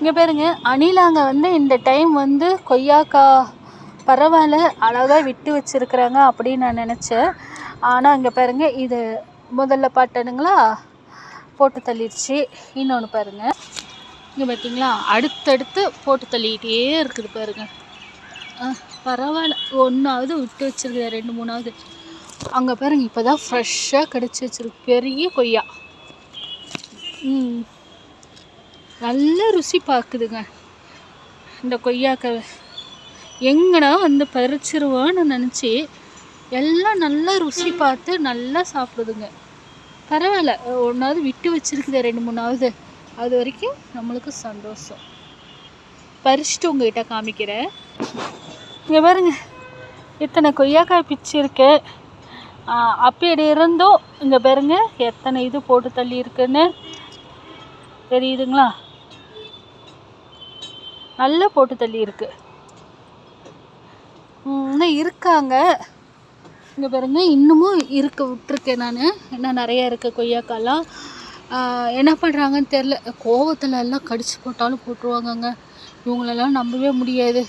இங்கே பாருங்க அணிலாங்க வந்து இந்த டைம் வந்து கொய்யாக்கா பரவாயில்ல அழகாக விட்டு வச்சிருக்கிறாங்க அப்படின்னு நான் நினச்சேன். ஆனால் இங்கே பாருங்க இது முதல்ல பாட்டனுங்களா போட்டு தள்ளிடுச்சு. இன்னொன்று பாருங்க. இங்கே பார்த்தீங்களா அடுத்தடுத்து போட்டு தள்ளிக்கிட்டே இருக்குது பாருங்க. ஆ, பரவாயில்ல. ஒன்றாவது விட்டு வச்சுருக்குது ரெண்டு மூணாவது. அங்கே பாருங்க இப்போ தான் ஃப்ரெஷ்ஷாக கிடச்சி வச்சுருக்கு. பெரிய கொய்யா. ம். நல்ல ருசி பார்க்குதுங்க. இந்த கொய்யாக்காய் எங்கடா வந்து பறிச்சிருவோன்னு நினச்சி எல்லாம் நல்லா ருசி பார்த்து நல்லா சாப்பிடுதுங்க. பரவாயில்ல. ஒன்றாவது விட்டு வச்சுருக்குது ரெண்டு மூணாவது. அது வரைக்கும் நம்மளுக்கு சந்தோஷம். பறிச்சுட்டு உங்ககிட்ட காமிக்கிறேன். இங்கே பாருங்க. இத்தனை கொய்யாக்காய் பிச்சு இருக்கு. அப்படி இருந்தும் இங்கே பாருங்க எத்தனை இது போட்டு தள்ளி இருக்குன்னு தெரியுதுங்களா? நல்லா போட்டு தள்ளி இருக்கு. இன்னும் இருக்காங்க. இங்கே பாருங்க இன்னமும் இருக்க விட்டுருக்கேன் நான். இன்னும் நிறைய இருக்குது கொய்யாக்காலாம் என்ன பண்ணுறாங்கன்னு தெரில கோவத்தில் எல்லாம் கடிச்சு போட்டாலும் போட்டுருவாங்கங்க. இவங்களெல்லாம் நம்பவே முடியாது.